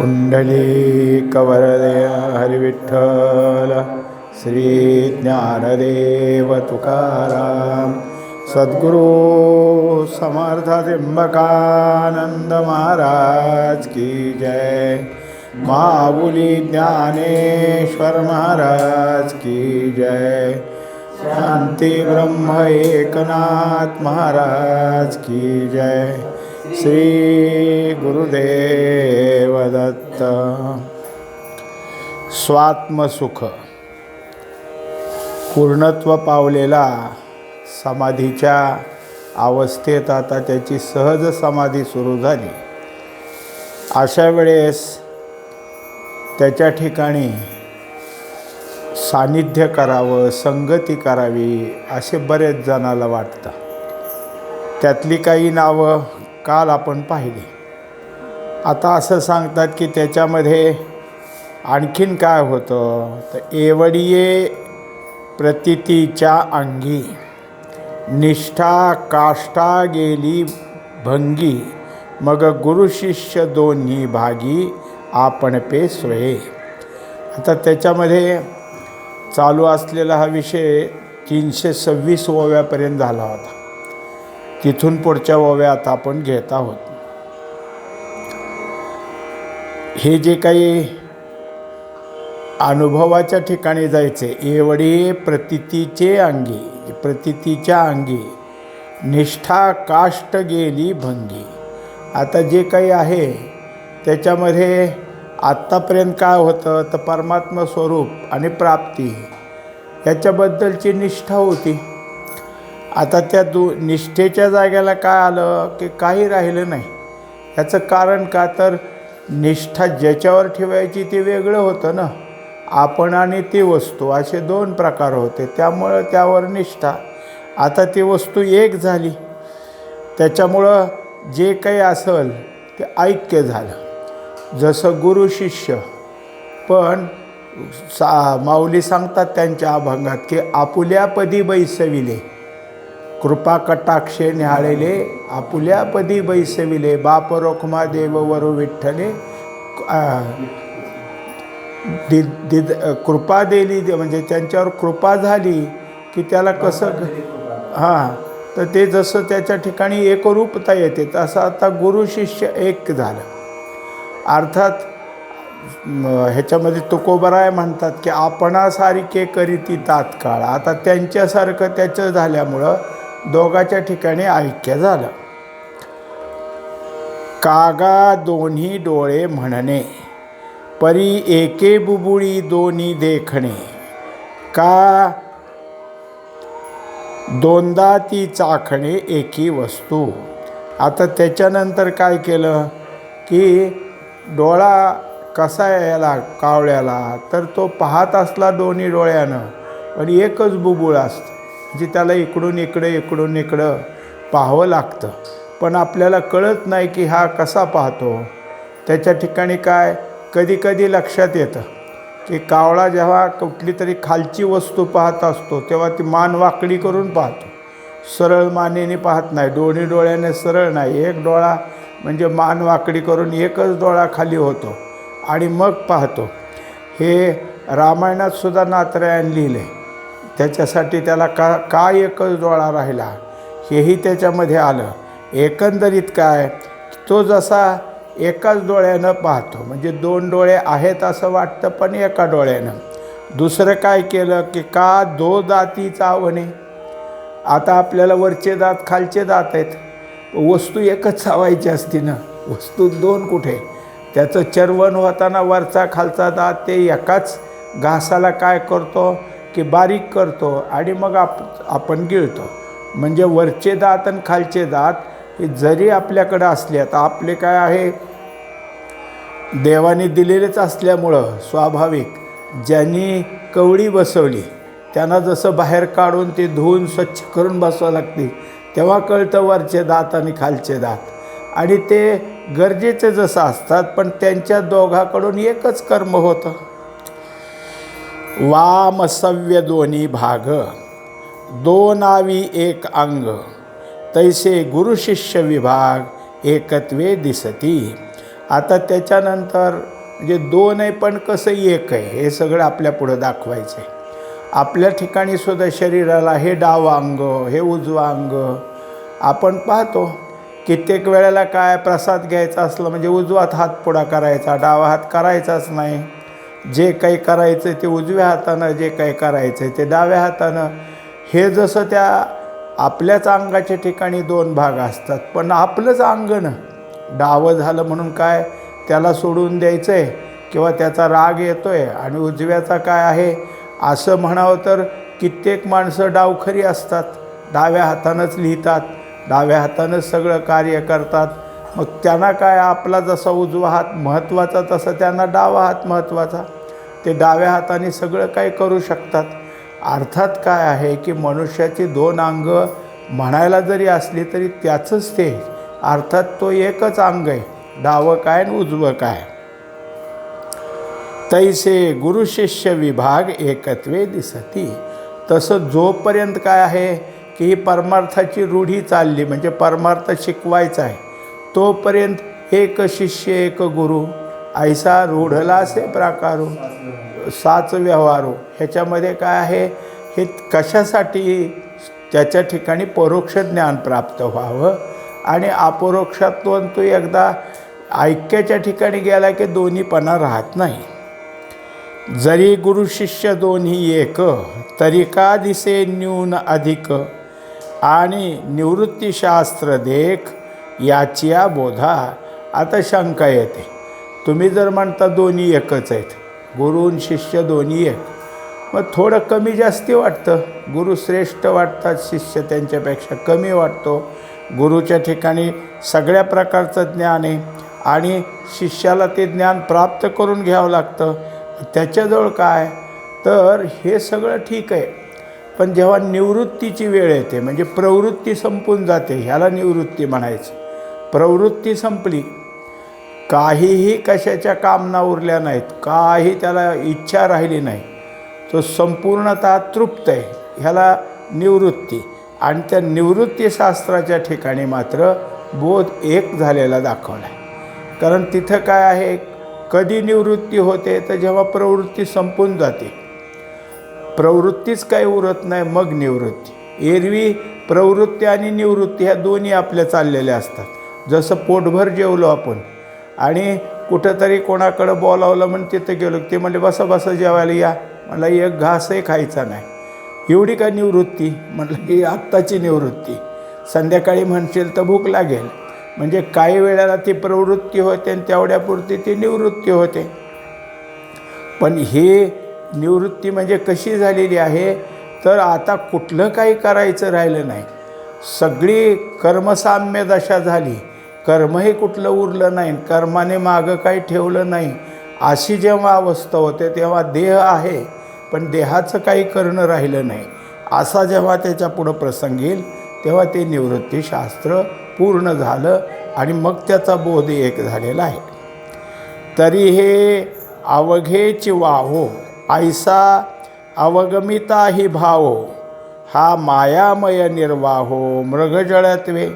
पुण्डलीकवरदय हरिविठ्ठल श्री ज्ञानदेव तुकाराम सद्गुरु समर्थ त्र्यंबकानंद महाराज की जय। महाबुली ज्ञानेश्वर महाराज की जय। शांती ब्रह्म एकनाथ महाराज की जय। श्री गुरुदेव दत्त स्वात्मसुख पूर्णत्व पावलेला समाधीच्या अवस्थेत आता त्याची सहज समाधी सुरू झाली. अशा वेळेस त्याच्या ठिकाणी सान्निध्य करावं संगती करावी असे बरेच जणाला वाटतं. त्यातली काही नावं काल आपण पाहिली. आता असं सांगतात की त्याच्यामध्ये आणखीन काय होतं? तर एवढीये प्रतितीच्या अंगी. निष्ठा काष्टा गेली भंगी. मग गुरुशिष्य दोन्ही भागी आपण पे स्वये आता त्याच्यामध्ये चालू असलेला हा विषय तीनशे सव्वीस ओव्यापर्यंत झाला होता. तिथून पुढच्या ओव्या आता आपण घेत आहोत. हे जे काही अनुभवाच्या ठिकाणी जायचे एवढे प्रतितीचे अंगी प्रतितीच्या अंगी निष्ठा काष्ट गेली भंगी. आता जे काही आहे त्याच्यामध्ये आत्तापर्यंत काय होतं तर परमात्मा स्वरूप आणि प्राप्ती याच्याबद्दलची निष्ठा होती. आता त्या दु निष्ठेच्या जाग्याला काय आलं की काही राहिलं नाही. याचं कारण का? तर निष्ठा ज्याच्यावर ठेवायची ते वेगळं होतं ना. आपण आणि ती वस्तू असे दोन प्रकार होते. त्यामुळं त्यावर निष्ठा. आता ती वस्तू एक झाली. त्याच्यामुळं जे काही असेल ते ऐक्य झालं. जसं गुरु शिष्य. पण सा माऊली सांगतात त्यांच्या अभंगात की आपुल्यापदी बैसविले. कृपा कटाक्षे न्याळेले आपुल्यापदी बैसविले. बाप रोखमा देव वरु विठ्ठले दि दिद कृपा दिली म्हणजे त्यांच्यावर कृपा झाली की त्याला कसं हां तर ते जसं त्याच्या ठिकाणी एकरूपता येते तसं आता गुरु शिष्य एक झालं. अर्थात ह्याच्यामध्ये तुकोबराय म्हणतात की आपणासारखे करीती तात्काळ. आता त्यांच्यासारखं त्याचं झाल्यामुळं दोघाच्या ठिकाणी ऐक्य झालं. कागा दोन्ही डोळे म्हणणे परी एके बुबुळी दोन्ही देखणे. का दोनदा ती चाखणे एकी वस्तू. आता त्याच्यानंतर काय केलं की डोळा कसा यायला कावळ्याला तर तो पाहत असला दोन्ही डोळ्यानं पण एकच बुबुळ असतं. म्हणजे त्याला इकडून इकडं इकडून इकडं पाहावं लागतं. पण आपल्याला कळत नाही की हा कसा पाहतो. त्याच्या ठिकाणी काय कधीकधी लक्षात येतं की कावळा जेव्हा कुठली तरी खालची वस्तू पाहत असतो तेव्हा ती मान वाकडी करून पाहतो. सरळ मानेने पाहत नाही दोन्ही डोळ्याने सरळ नाही. एक डोळा म्हणजे मान वाकडी करून एकच डोळा खाली होतो आणि मग पाहतो. हे रामायणात सुद्धा नातरायण लिहिले त्याच्यासाठी त्याला का का एकच डोळा राहिला हेही त्याच्यामध्ये आलं. एकंदरीत काय तो जसा एकाच डोळ्यानं पाहतो म्हणजे दोन डोळे आहेत असं वाटतं पण एका डोळ्यानं. दुसरं काय केलं की का दो दाती चावणे? आता आपल्याला वरचे दात खालचे दात आहेत. वस्तू एकच चावायची असती ना. वस्तू दोन कुठे? त्याचं चर्वण होताना वरचा खालचा दात ते एकाच घासाला काय करतो? की बारीक करतो आणि मग आप आपण गिळतो. म्हणजे वरचे दात आणि खालचे दात हे जरी आपल्याकडं असले आता आपले काय आहे? देवाने दिलेलेच असल्यामुळं स्वाभाविक ज्यांनी कवळी बसवली त्यांना जसं बाहेर काढून ते धुवून स्वच्छ करून बसावं लागते तेव्हा कळतं वरचे दात आणि खालचे दात. आणि ते गरजेचे जसं असतात पण त्यांच्या दोघाकडून एकच कर्म होतं. वामसव्य दोन्ही भाग दोनावी एक अंग. तैसे गुरुशिष्य विभाग एकत्वे दिसती. आता त्याच्यानंतर म्हणजे दोन आहे पण कसं एक आहे हे सगळं आपल्या पुढं दाखवायचं आहे आपल्या ठिकाणी सुद्धा शरीराला हे डावं अंग हे उजवं अंग आपण पाहतो. कित्येक वेळेला काय प्रसाद घ्यायचा असलं म्हणजे उजवात हात पुढा करायचा डावा हात करायचाच नाही. जे काही करायचं ते उजव्या हातानं जे काही करायचं ते डाव्या हातानं. हे जसं त्या आपल्याच अंगाच्या ठिकाणी दोन भाग असतात पण आपलंच अंगण डावं झालं म्हणून काय त्याला सोडून द्यायचं आहे किंवा त्याचा राग येतो आहे आणि उजव्याचा काय आहे? असं म्हणावं तर कित्येक माणसं डावखरी असतात डाव्या हातानंच लिहितात डाव्या हातानंच सगळं कार्य करतात मग त्यांना काय आपला जसा उजवा हात महत्त्वाचा तसा त्यांना डावा हात महत्त्वाचा ते डाव्या हाताने सगळं काही करू शकतात? अर्थात काय आहे की मनुष्याची दोन अंग म्हणायला जरी असली तरी त्याचंच ते. अर्थात तो एकच अंग आहे. डावं काय आणि उजवं काय? तैसे गुरुशिष्य विभाग एकत्वे दिसती. तसं जोपर्यंत काय आहे की ही परमार्थाची रूढी चालली म्हणजे परमार्थ शिकवायचा आहे तोपर्यंत एक शिष्य एक गुरु ऐसा रूढला से प्राकारो साच व्यवहारो. ह्याच्यामध्ये काय आहे? हे कशासाठी त्याच्या ठिकाणी परोक्ष ज्ञान प्राप्त व्हावं? आणि अपरोक्षातून तो एकदा ऐक्याच्या ठिकाणी गेला की दोन्हीपणा राहत नाही. जरी गुरु शिष्य दोन्ही एक तरी का दिसे न्यून अधिक? आणि निवृत्तीशास्त्र देख याचिया बोधा. आता शंका येते. तुम्ही जर म्हणता दोन्ही एकच आहेत गुरु आणि शिष्य दोन्ही एक मग थोडं कमी जास्ती वाटतं. गुरु श्रेष्ठ वाटतात शिष्य त्यांच्यापेक्षा कमी वाटतो. गुरुच्या ठिकाणी सगळ्या प्रकारचं ज्ञान आहे आणि शिष्याला ते ज्ञान प्राप्त करून घ्यावं लागतं. त्याच्याजवळ काय? तर हे सगळं ठीक आहे. पण जेव्हा निवृत्तीची वेळ येते म्हणजे प्रवृत्ती संपून जाते ह्याला निवृत्ती म्हणायची. प्रवृत्ती संपली. काहीही कशाच्या कामना उरल्या नाहीत. काही त्याला इच्छा राहिली नाही. तो संपूर्णतः तृप्त आहे. ह्याला निवृत्ती. आणि त्या निवृत्तीशास्त्राच्या ठिकाणी मात्र बोध एक झालेला दाखवला आहे कारण तिथं काय आहे? कधी निवृत्ती होते तर जेव्हा प्रवृत्ती संपून जाते. प्रवृत्तीच काही उरत नाही मग निवृत्ती. एरवी प्रवृत्ती आणि निवृत्ती ह्या दोन्ही आपल्या चाललेल्या असतात. जसं पोटभर जेवलो आपण. आणि कुठंतरी कोणाकडं बोलावलं म्हणून तिथं गेलो. ते म्हणले बसा बसा जेवायला या. मला एक घासही खायचा नाही. एवढी का निवृत्ती? म्हटलं की आत्ताची निवृत्ती. संध्याकाळी म्हणशील तर भूक लागेल. म्हणजे काही वेळेला ती प्रवृत्ती होते आणि तेवढ्यापुरती ती निवृत्ती होते. पण हे निवृत्ती म्हणजे कशी झालेली आहे? तर आता कुठलं काही करायचं राहिलं नाही. सगळी कर्मसाम्य दशा झाली. कर्मही कुठलं उरलं नाही कर्माने मागं काही ठेवलं नाही. अशी जेव्हा अवस्था होते तेव्हा देह आहे पण देहाचं काही करणं राहिलं नाही. असा जेव्हा त्याच्या पुढं प्रसंग येईल तेव्हा ते निवृत्तीशास्त्र पूर्ण झालं आणि मग त्याचा बोध एक झालेला आहे. तरी हे अवघेची वाहो आयसा अवगमिता ही भावो हा मायामय निर्वाहो मृगजळत्वे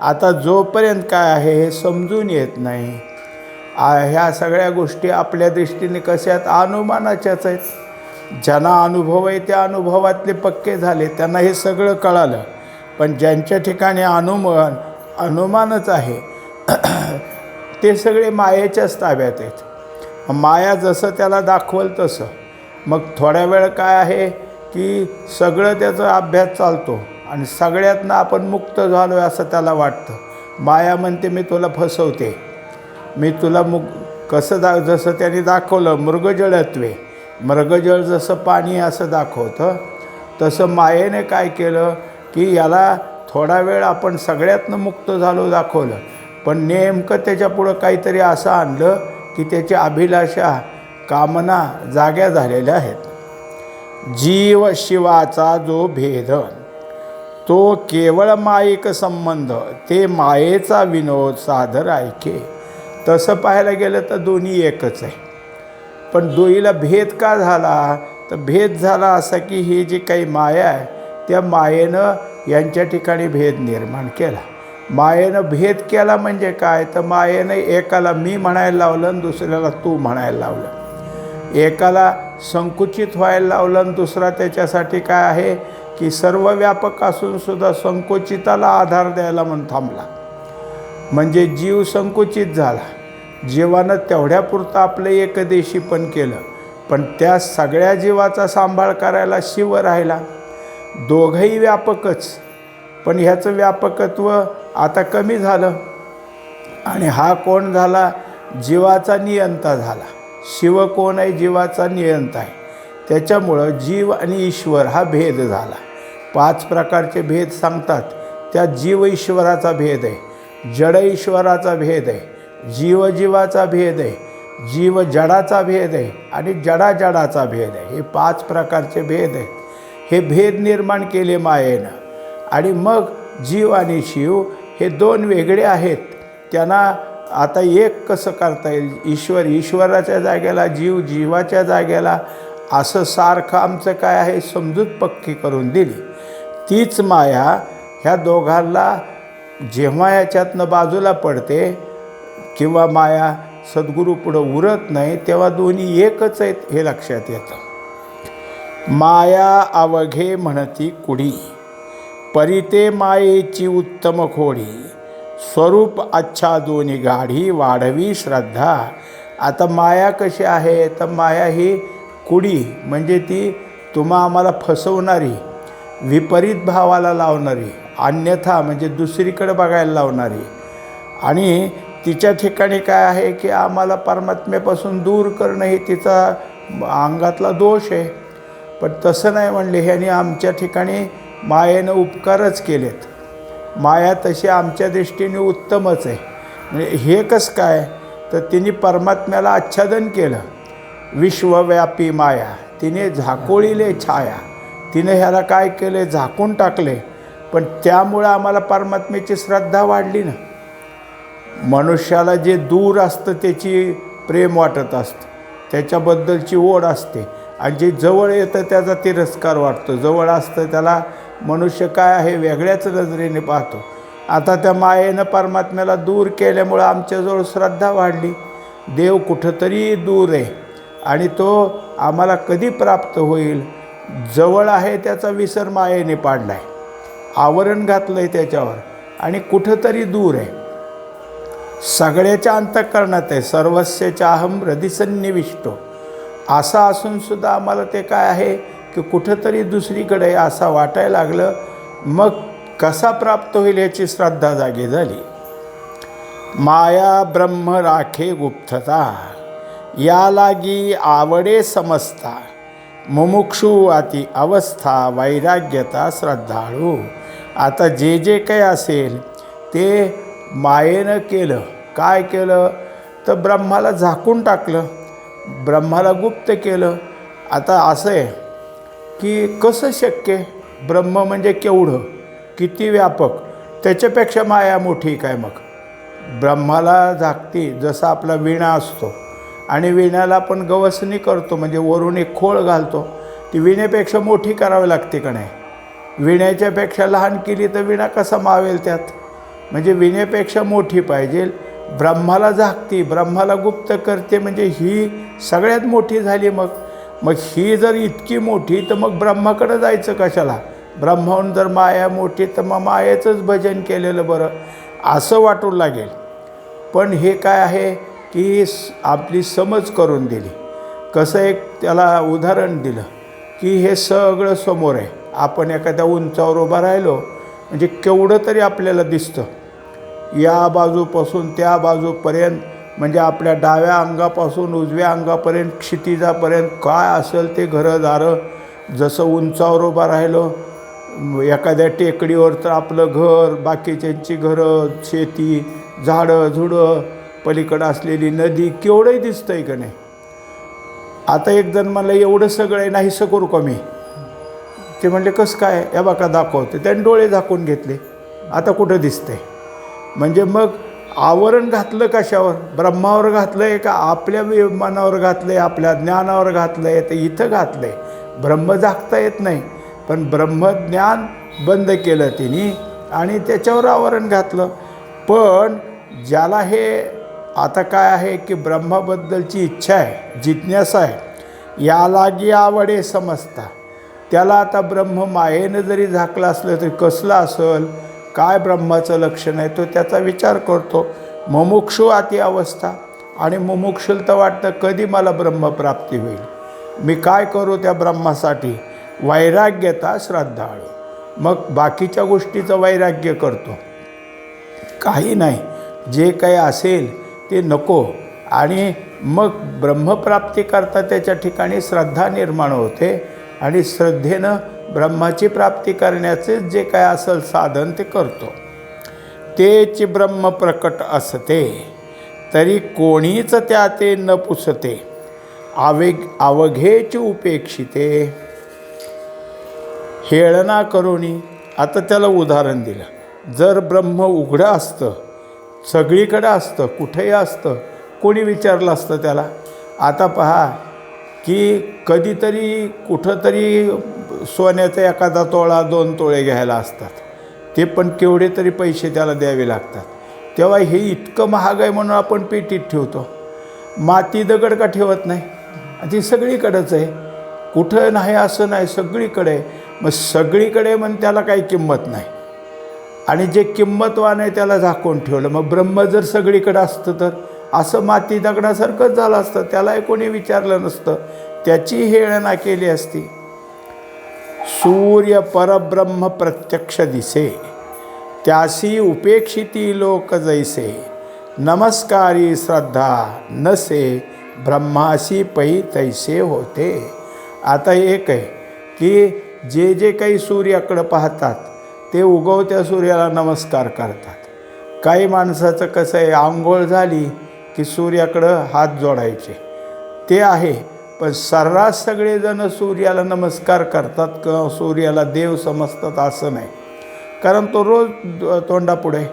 आता जोपर्यंत काय आहे हे समजून येत नाही. आ ह्या सगळ्या गोष्टी आपल्या दृष्टीने कशात अनुमानाच्याच आहेत. ज्यांना अनुभव आहे त्या अनुभवातले पक्के झाले. त्यांना हे सगळं कळालं. पण ज्यांच्या ठिकाणी अनुमान अनुमानच आहे ते सगळे मायेच्याच ताब्यात आहेत. माया जसं त्याला दाखवल तसं. मग थोड्या वेळ काय आहे की सगळं त्याचा अभ्यास चालतो. आणि सगळ्यातनं आपण मुक्त झालो आहे असं त्याला वाटतं. माया म्हणते मी तुला फसवते. मी तुला मुग कसं दा जसं त्याने दाखवलं मृगजळत्वे. मृगजळ जसं पाणी असं दाखवतं. तसं मायेने काय केलं की याला थोडा वेळ आपण सगळ्यातनं मुक्त झालो दाखवलं. पण नेमकं त्याच्यापुढं काहीतरी असं आणलं की त्याची अभिलाषा कामना जाग्या झालेल्या आहेत. जीव शिवाचा जो भेद तो केवळ मायिक संबंध ते मायेचा विनोद सादर ऐके. तसं पाहायला गेलं तर दोन्ही एकच आहे. पण दोईला भेद का झाला? तर भेद झाला असा की ही जी काही माया आहे त्या मायेनं यांच्या ठिकाणी भेद निर्माण केला. मायेनं भेद केला म्हणजे काय? तर मायेनं एकाला मी म्हणायला लावलं आणि दुसऱ्याला तू म्हणायला लावलं. एकाला संकुचित व्हायला लावलं आणि दुसरा त्याच्यासाठी काय आहे? की सर्व व्यापक असून सुद्धा संकुचिताला आधार द्यायला म्हणून थांबला. म्हणजे जीव संकुचित झाला. जीवानं तेवढ्यापुरतं आपलं एकदेशी पण केलं. पण त्या सगळ्या जीवाचा सांभाळ करायला शिव राहिला. दोघंही व्यापकच. पण ह्याचं व्यापकत्व आता कमी झालं. आणि हा कोण झाला? जीवाचा नियंता झाला. शिव कोण आहे? जीवाचा नियंता आहे. त्याच्यामुळं जीव आणि ईश्वर हा भेद झाला. पाच प्रकारचे भेद सांगतात. त्यात जीव ईश्वराचा भेद आहे जड ईश्वराचा भेद आहे जीव जीवाचा भेद आहे जीव जडाचा भेद आहे आणि जडा जडाचा भेद आहे. हे पाच प्रकारचे भेद आहेत. हे भेद निर्माण केले मायेनं. आणि मग जीव आणि शिव हे दोन वेगळे आहेत. त्यांना आता एक कसं करता येईल? ईश्वर ईश्वराच्या जागेला जीव जीवाच्या जागेला असं सारखं आमचं काय आहे? समजूत पक्की करून दिली. तीच माया ह्या दोघांना जेव्हा याच्यातनं बाजूला पडते किंवा माया सद्गुरू पुढं उरत नाही तेव्हा दोन्ही एकच आहेत हे लक्षात येतं. माया अवघे म्हणती कुडी परिते मायेची उत्तम खोडी. स्वरूप अच्छा दोन्ही गाढी वाढवी श्रद्धा. आता माया कशी आहे? तर माया ही कुडी म्हणजे ती तुम्हा आम्हाला फसवणारी. विपरीत भावाला लावणारी अन्यथा म्हणजे दुसरीकडे बघायला लावणारी. आणि तिच्या ठिकाणी काय आहे की आम्हाला परमात्म्यापासून दूर करणं हे तिचा अंगातला दोष आहे. पण तसं नाही म्हणले ह्याने आमच्या ठिकाणी मायेनं उपकारच केलेत. माया तशी आमच्या दृष्टीने उत्तमच आहे. म्हणजे हे कसं काय? तर तिने परमात्म्याला आच्छादन केलं. विश्वव्यापी माया. तिने झाकोळीले छाया. तिने ह्याला काय केले? झाकून टाकले. पण त्यामुळं आम्हाला परमात्म्याची श्रद्धा वाढली ना. मनुष्याला जे दूर असतं त्याची प्रेम वाटत असतं. त्याच्याबद्दलची ओढ असते. आणि जे जवळ येतं त्याचा तिरस्कार वाटतो. जवळ असतं त्याला मनुष्य काय आहे? वेगळ्याच नजरेने पाहतो. आता त्या मायेनं परमात्म्याला दूर केल्यामुळं आमच्याजवळ श्रद्धा वाढली. देव कुठंतरी दूर आहे. आणि तो आम्हाला कधी प्राप्त होईल? जवळ आहे त्याचा विसर मायेने पाडला आहे आवरण घातलं आहे त्याच्यावर आणि कुठंतरी दूर आहे. सगळ्याच्या अंतःकरणात आहे. सर्वस्याच्या अहम हृदिसन्निविष्टो असा असूनसुद्धा आम्हाला ते काय आहे की कुठंतरी दुसरीकडे असा असं वाटायला लागलं मग कसा प्राप्त होईल याची श्रद्धा जागी झाली. माया ब्रह्म राखे गुप्तता. या लागी आवडे समजता. मुमुक्षुवाती अवस्था वैराग्यता श्रद्धाळू। आता जे जे काही असेल ते मायेनं केलं. काय केलं? तर ब्रह्माला झाकून टाकलं. ब्रह्माला गुप्त केलं. आता असं आहे की कसं शक्य? ब्रह्म म्हणजे केवढं? किती व्यापक? त्याच्यापेक्षा माया मोठी काय मग? ब्रह्माला झाकती जसा आपला विणा असतो. आणि विण्याला आपण गवसणी करतो म्हणजे वरून एक खोळ घालतो. ती विण्यापेक्षा मोठी करावी लागते का नाही? विण्याच्यापेक्षा लहान केली तर विणा कसा मावेल त्यात? म्हणजे विण्यापेक्षा मोठी पाहिजे. ब्रह्माला झाकती ब्रह्माला गुप्त करते म्हणजे ही सगळ्यात मोठी झाली मग. मग ही जर इतकी मोठी तर मग ब्रह्माकडं जायचं कशाला? ब्रह्माहून जर माया मोठी तर मग मायेचंच भजन केलेलं बरं. असं वाटू लागेल. पण हे काय आहे? की आपली समज करून दिली. कसं एक त्याला उदाहरण दिलं की हे सगळं समोर आहे. आपण एखाद्या उंचावर उभा राहिलो म्हणजे केवढं तरी आपल्याला दिसतं. या बाजूपासून त्या बाजूपर्यंत म्हणजे आपल्या डाव्या अंगापासून उजव्या अंगापर्यंत क्षितिजापर्यंत काय असेल ते घरं दारं जसं उंचावर उभा राहिलो एखाद्या टेकडीवर तर आपलं घर बाकीच्यांची घरं शेती झाडं झुडं पलीकडं असलेली नदी केवढंही दिसतं आहे का नाही? आता एक जण मला एवढं सगळं आहे नाहीसं करू का मी? ते म्हणले कसं काय? या बाका दाखवते. त्याने डोळे झाकून घेतले. आता कुठं दिसतंय? म्हणजे मग आवरण घातलं कशावर? ब्रह्मावर घातलं आहे का आपल्या विमानावर घातलं आहे आपल्या ज्ञानावर घातलं आहे तर इथं घातलं आहे ब्रह्म झाकता येत नाही. पण ब्रह्मज्ञान बंद केलं तिने आणि त्याच्यावर आवरण घातलं. पण ज्याला हे आता काय आहे की ब्रह्माबद्दलची इच्छा आहे जिज्ञासा आहे या लागी आवडे समजता. त्याला आता ब्रह्म मायेनं जरी झाकलं असलं तरी कसलं असेल काय ब्रह्माचं लक्षण आहे तो त्याचा विचार करतो. मुमुक्षु अति अवस्था. आणि मुमुक्षुल तर वाटतं कधी मला ब्रह्मप्राप्ती होईल. मी काय करू त्या ब्रह्मासाठी? वैराग्यता श्रद्धाळू. मग बाकीच्या गोष्टीचं वैराग्य करतो. काही नाही. जे काही असेल ते नको. आणि मग ब्रह्मप्राप्ती करता त्याच्या ठिकाणी श्रद्धा निर्माण होते आणि श्रद्धेनं ब्रह्माची प्राप्ती करण्याचे जे काय असेल साधन ते करतो. तेच ब्रह्म प्रकट असते तरी कोणीच त्या ते न पुसते. आवेग अवघेची उपेक्षिते. हेळना करुणी आता त्याला उदाहरण दिलं. जर ब्रह्म उघडं असतं सगळीकडं असतं कुठेही असतं. कोणी विचारलं असतं त्याला? आता पहा की कधीतरी कुठंतरी सोन्याचा एखादा तोळा दोन तोळे घ्यायला असतात. ते पण केवढे तरी पैसे त्याला द्यावे लागतात. तेव्हा हे इतकं महाग आहे म्हणून आपण पेटीत ठेवतो. माती दगड का ठेवत नाही? ती सगळीकडंच आहे. कुठं नाही असं नाही सगळीकडे मग सगळीकडे म्हण त्याला काही किंमत नाही. आणि जे किंमतवान आहे त्याला झाकून ठेवलं. मग ब्रह्म जर सगळीकडं असतं तर? असं माती दगडासारखंच झालं असतं. त्यालाही कोणी विचारलं नसतं. त्याची हेळना केली असती. सूर्य परब्रह्म प्रत्यक्ष दिसे. त्यासी उपेक्षिती लोक जैसे. नमस्कारी श्रद्धा नसे. ब्रह्मासी पै तैसे होते. आता एक आहे की जे जे काही सूर्याकडं पाहतात ते उगवत्या सूर्याला नमस्कार करतात. काही माणसाचं कसं आहे आंघोळ झाली की सूर्याकडं हात जोडायचे. ते आहे पण सर्रास सगळेजण सूर्याला नमस्कार करतात किंवा सूर्याला देव समजतात असं नाही. कारण तो रोज तोंडापुढे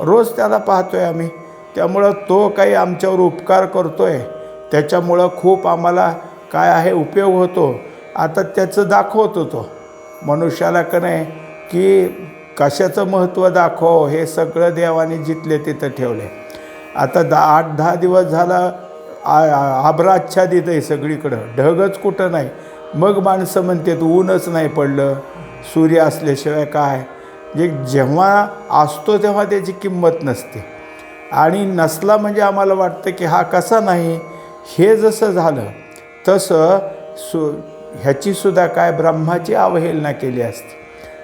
रोज त्याला पाहतो आहे आम्ही. त्यामुळं तो काही आमच्यावर उपकार करतो आहे त्याच्यामुळं खूप आम्हाला काय आहे उपयोग होतो. आता त्याचं दाखवतो तो मनुष्याला का नाही की कशाचं महत्त्व दाखव? हे सगळं देवाने जिथले तिथं ठेवले. आता दहा आठ दहा दिवस झाला आ- आभ्राच्छादित आहे सगळीकडं. ढगच कुठं नाही. मग माणसं म्हणतात ऊनच नाही पडलं. सूर्य असल्याशिवाय काय? जे जेव्हा असतो तेव्हा त्याची किंमत नसते. आणि नसला म्हणजे आम्हाला वाटतं की हा कसा नाही? हे जसं झालं तसं सु ह्याचीसुद्धा काय ब्रह्माची अवहेलना केली असते.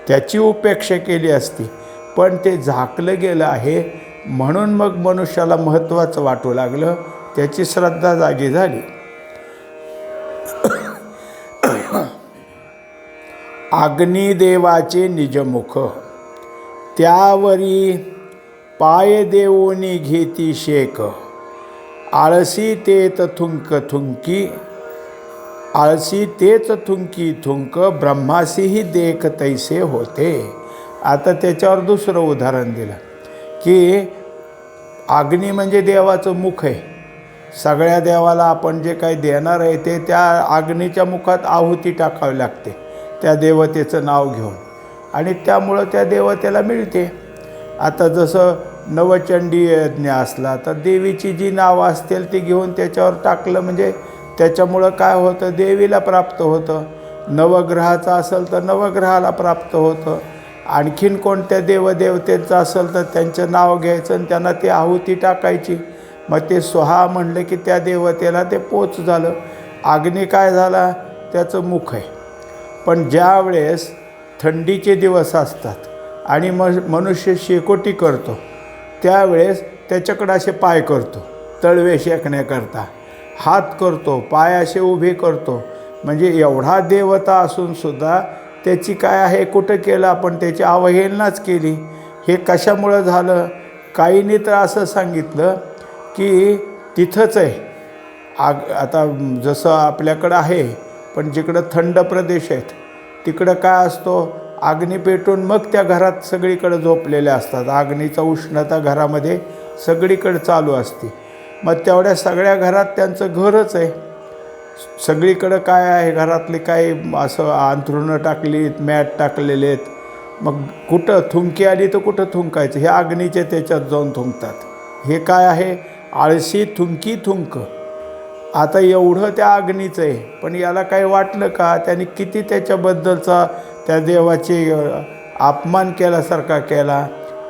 त्याची उपेक्षा केली असती. पण ते झाकलं गेलं आहे. म्हणून मग मनुष्याला महत्त्वाचं वाटू लागलं. त्याची श्रद्धा जागी झाली. अग्निदेवाचे निजमुख. त्यावरी पाय देऊनी घेती शेक. आळसी ते थुंक थुंकी. आळशी तेच थुंकी थुंक ब्रह्मासीही देख तैसे होते. आता त्याच्यावर दुसरं उदाहरण दिलं की अग्नी म्हणजे देवाचं मुख आहे. सगळ्या देवाला आपण जे काही देणार आहे ते त्या अग्नीच्या मुखात आहुती टाकावी लागते त्या देवतेचं नाव घेऊन. आणि त्यामुळं त्या देवतेला मिळते. आता जसं नवचंडी यज्ञ असला तर देवीची जी नावं असतील ती घेऊन त्याच्यावर टाकलं म्हणजे त्याच्यामुळं काय होतं? देवीला प्राप्त होतं. नवग्रहाचं असेल तर नवग्रहाला प्राप्त होतं. आणखीन कोणत्या देवदेवतेचं असेल तर त्यांचं नाव घ्यायचं आणि त्यांना ती आहुती टाकायची. मग ते स्वहा म्हणलं की त्या देवतेला ते पोच झालं. अग्नी काय झाला? त्याचं मुख आहे. पण ज्या वेळेस थंडीचे दिवस असतात आणि म मनुष्य शेकोटी करतो त्यावेळेस त्याच्याकडं असे पाय करतो तळवे शेकण्याकरता हात करतो पाय असे उभे करतो. म्हणजे एवढा देवता असूनसुद्धा त्याची काय आहे कुठं केलं आपण त्याची अवहेलनाच केली. हे कशामुळं झालं? काहींनी तर असं सांगितलं की तिथंच आहे. आग आता जसं आपल्याकडं आहे पण जिकडं थंड प्रदेश आहेत तिकडं काय असतो? अग्नी पेटून मग त्या घरात सगळीकडं झोपलेल्या असतात. अग्नीचा उष्णता घरामध्ये सगळीकडे चालू असते. मग तेवढ्या सगळ्या घरात त्यांचं घरच आहे. सगळीकडं काय आहे? घरातली काही असं अंथरुणं टाकलीत मॅट टाकलेले आहेत मग कुठं थुंकी आली तर कुठं थुंकायचं? हे अग्नीचे त्याच्यात जाऊन थुंकतात. हे काय आहे? आळशी थुंकी थुंक. आता एवढं त्या अग्नीचं आहे. पण याला काही वाटलं का? त्याने किती त्याच्याबद्दलचा त्या देवाचे अपमान केल्यासारखा केला?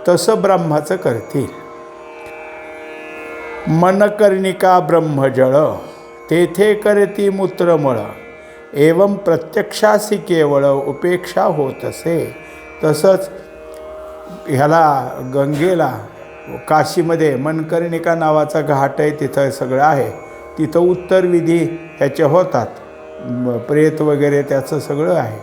तसं ब्रह्माचं करतील. मनकर्णिका ब्रह्मजळ तेथे करती मूत्रमळ. एवं प्रत्यक्षासी केवळ उपेक्षा होत असे तसंच ह्याला गंगेला काशीमध्ये मनकर्णिका नावाचा घाट आहे तिथं सगळं आहे. तिथं उत्तर विधी ह्याचे होतात. प्रेत वगैरे त्याचं सगळं आहे.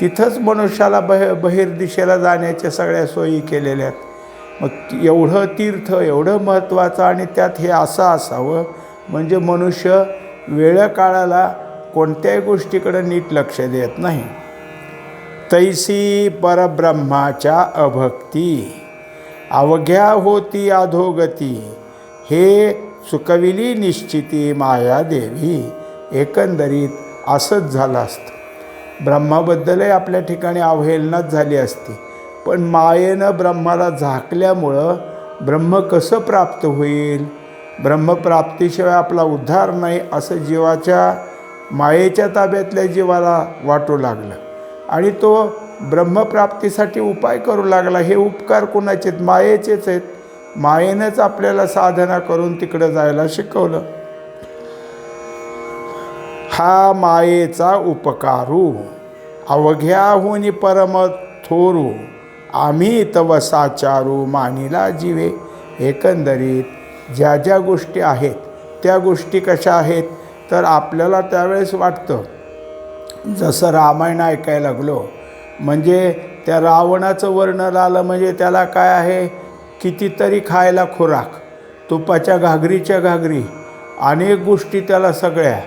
तिथंच मनुष्याला बह बहिर्दिशेला जाण्याच्या सगळ्या सोयी केलेल्या आहेत. मग एवढं तीर्थ एवढं महत्त्वाचं आणि त्यात हे असं असावं म्हणजे मनुष्य वेळकाळाला कोणत्याही गोष्टीकडे नीट लक्ष देत नाही. तैसी परब्रह्माच्या अभक्ती अवघ्या होती अधोगती हे सुकविली निश्चिती माया देवी एकंदरीत असंच झालं असतं. ब्रह्माबद्दलही आपल्या ठिकाणी अवहेलनाच झाली असती. पण मायेनं ब्रह्माला झाकल्यामुळं ब्रह्म कसं प्राप्त होईल? ब्रह्मप्राप्तीशिवाय आपला उद्धार नाही असं जीवाच्या मायेच्या ताब्यातल्या जीवाला वाटू लागलं. आणि तो ब्रह्मप्राप्तीसाठी उपाय करू लागला. हे उपकार कोणाचे आहेत मायेचेच आहेत. मायेनंच आपल्याला साधना करून तिकडं जायला शिकवलं. हा मायेचा उपकारू. अवघ्याहून परम थोरू आम्ही तवसाचारू मानिला जीवे. एकंदरीत ज्या ज्या गोष्टी आहेत त्या गोष्टी कशा आहेत तर आपल्याला त्यावेळेस वाटतं. जसं रामायण ऐकायला लागलो म्हणजे त्या रावणाचं वर्णन आलं म्हणजे त्याला काय आहे? कितीतरी खायला खुराक तुपाच्या घागरीच्या घागरी अनेक गोष्टी त्याला सगळ्या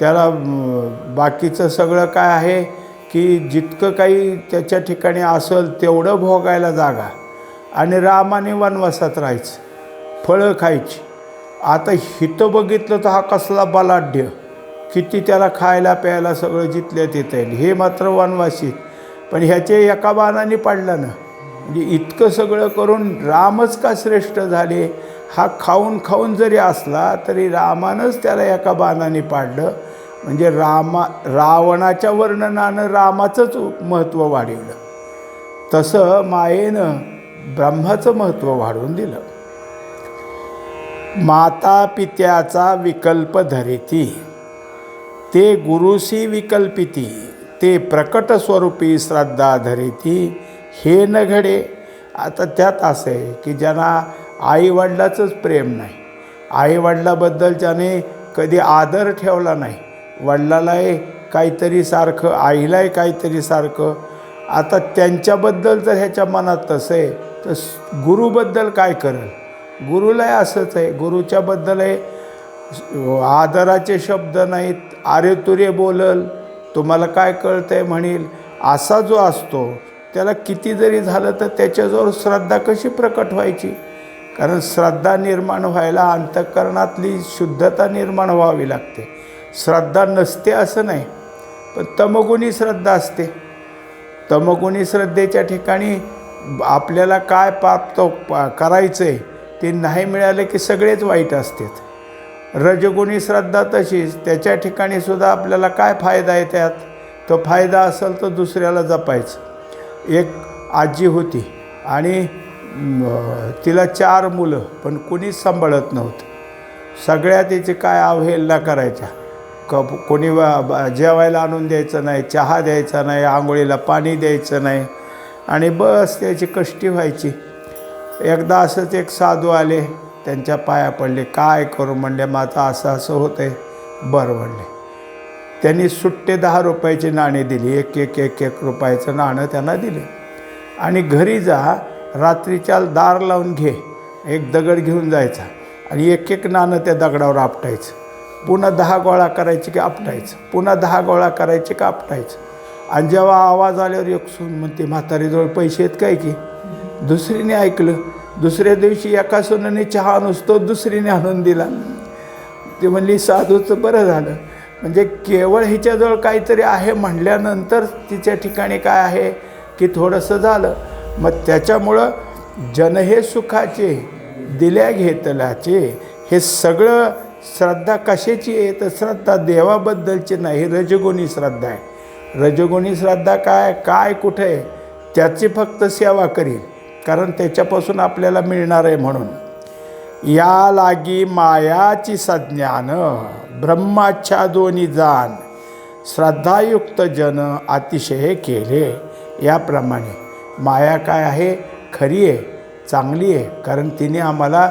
त्याला बाकीचं सगळं काय आहे? की जितकं काही त्याच्या ठिकाणी असेल तेवढं भोगायला जागा. आणि रामाने वनवासात राहायचं फळं खायची. आता हिथं बघितलं तर हा कसला बलाढ्य. किती त्याला खायला प्यायला सगळं जितल्यात येता येईल. हे मात्र वनवासी. पण ह्याचे एका बाणाने पाडलं ना. म्हणजे इतकं सगळं करून रामच का श्रेष्ठ झाले? हा खाऊन खाऊन जरी असला तरी रामानंच त्याला एका बाणाने पाडलं. म्हणजे रामा रावणाच्या वर्णनानं रामाचंच महत्त्व वाढवलं. तसं मायेनं ब्रह्माचं महत्त्व वाढवून दिलं. माता पित्याचा विकल्प धरिती. ते गुरुसी विकल्पिती. ते प्रकट स्वरूपी श्रद्धा धरिती. हे न घडे. आता त्यात असं आहे की ज्यांना आईवडिलाचंच प्रेम नाही आईवडिलाबद्दल ज्याने कधी आदर ठेवला नाही वडिलालाही काहीतरी सारखं आईलाही काहीतरी सारखं. आता त्यांच्याबद्दल जर ह्याच्या मनात तसं आहे. तर गुरुबद्दल काय करेल? गुरुलाही असंच आहे. गुरुच्याबद्दलही आदराचे शब्द नाहीत. आरे तुरे बोलल तुम्हाला काय कळतं आहे म्हणील. असा जो असतो त्याला किती जरी झालं तर त्याच्याजवळ श्रद्धा कशी प्रकट व्हायची? कारण श्रद्धा निर्माण व्हायला अंतःकरणातली शुद्धता निर्माण व्हावी लागते. श्रद्धा नसते असं नाही पण तमगुणी श्रद्धा असते. तमगुणी श्रद्धेच्या ठिकाणी आपल्याला काय प्राप्त करायचं आहे ते नाही मिळालं की सगळेच वाईट असतात. रजगुणी श्रद्धा तशीच त्याच्या ठिकाणी सुद्धा आपल्याला काय फायदा आहे त्यात? तो फायदा असेल तर दुसऱ्याला जपायचं. एक आजी होती आणि तिला चार मुलं पण कुणीच सांभाळत नव्हतं. सगळ्या तिचे काय अवहेलना करायच्या. क कोणी जेवायला आणून द्यायचं नाही चहा द्यायचा नाही आंघोळीला पाणी द्यायचं नाही आणि बस त्याची कष्टी व्हायची. एकदा असंच एक साधू आले त्यांच्या पाया पडले. काय करू म्हणले माझं असं असं होतं आहे बरं म्हणले. त्यांनी सुट्टे दहा रुपयाची नाणी दिली. एक एक एक एक रुपयाचं नाणं त्यांना दिले. आणि घरी जा रात्रीच्या दार लावून घे. एक दगड घेऊन जायचा आणि एक एक नाणं त्या दगडावर आपटायचं. पुन्हा दहा गोळा करायची की आपटायचं? पुन्हा दहा गोळा करायचे का आपटायचं? आणि जेव्हा आवाज आल्यावर एक सून म्हणते म्हातारीजवळ पैसे आहेत काय की? दुसरीने ऐकलं. दुसऱ्या दिवशी एका सुनाने चहा नुसतो दुसरीने आणून दिला. ती म्हणली साधूचं बरं झालं. म्हणजे केवळ हिच्याजवळ काहीतरी आहे म्हणल्यानंतर तिच्या ठिकाणी काय आहे की थोडंसं झालं. मग त्याच्यामुळं जन हे सुखाचे दिल्या घेतल्याचे हे सगळं श्रद्धा कशाची आहे? तर श्रद्धा देवाबद्दलची नाही रजगुणी श्रद्धा आहे. रजगुणी श्रद्धा काय? काय कुठे आहे? त्याची फक्त सेवा करील कारण त्याच्यापासून आपल्याला मिळणार आहे म्हणून. या लागी मायाची संज्ञान ब्रह्माच्या दोन्ही जाण श्रद्धायुक्त जन अतिशय केले. याप्रमाणे माया काय आहे? खरी आहे चांगली आहे कारण तिने आम्हाला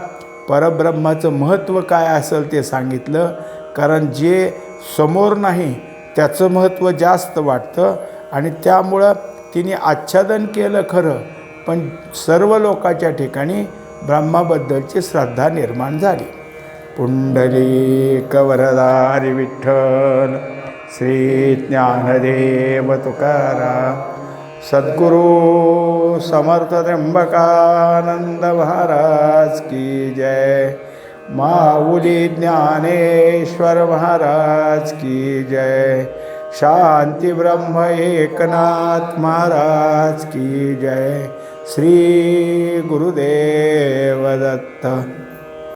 परब्रह्माचं महत्त्व काय असेल ते सांगितलं. कारण जे समोर नाही त्याचं महत्त्व जास्त वाटतं. आणि त्यामुळं तिने आच्छादन केलं खरं पण सर्व लोकांच्या ठिकाणी ब्रह्माबद्दलची श्रद्धा निर्माण झाली. पुंडली कवरदारी विठ्ठल श्री ज्ञानदेव तुकाराम सद्गुरू समर्थ त्र्यंबकानंद महाराज की जय। माऊली ज्ञानेश्वर महाराज की जय। शांती ब्रह्म एकनाथ महाराज की जय। श्री गुरुदेव दत्त।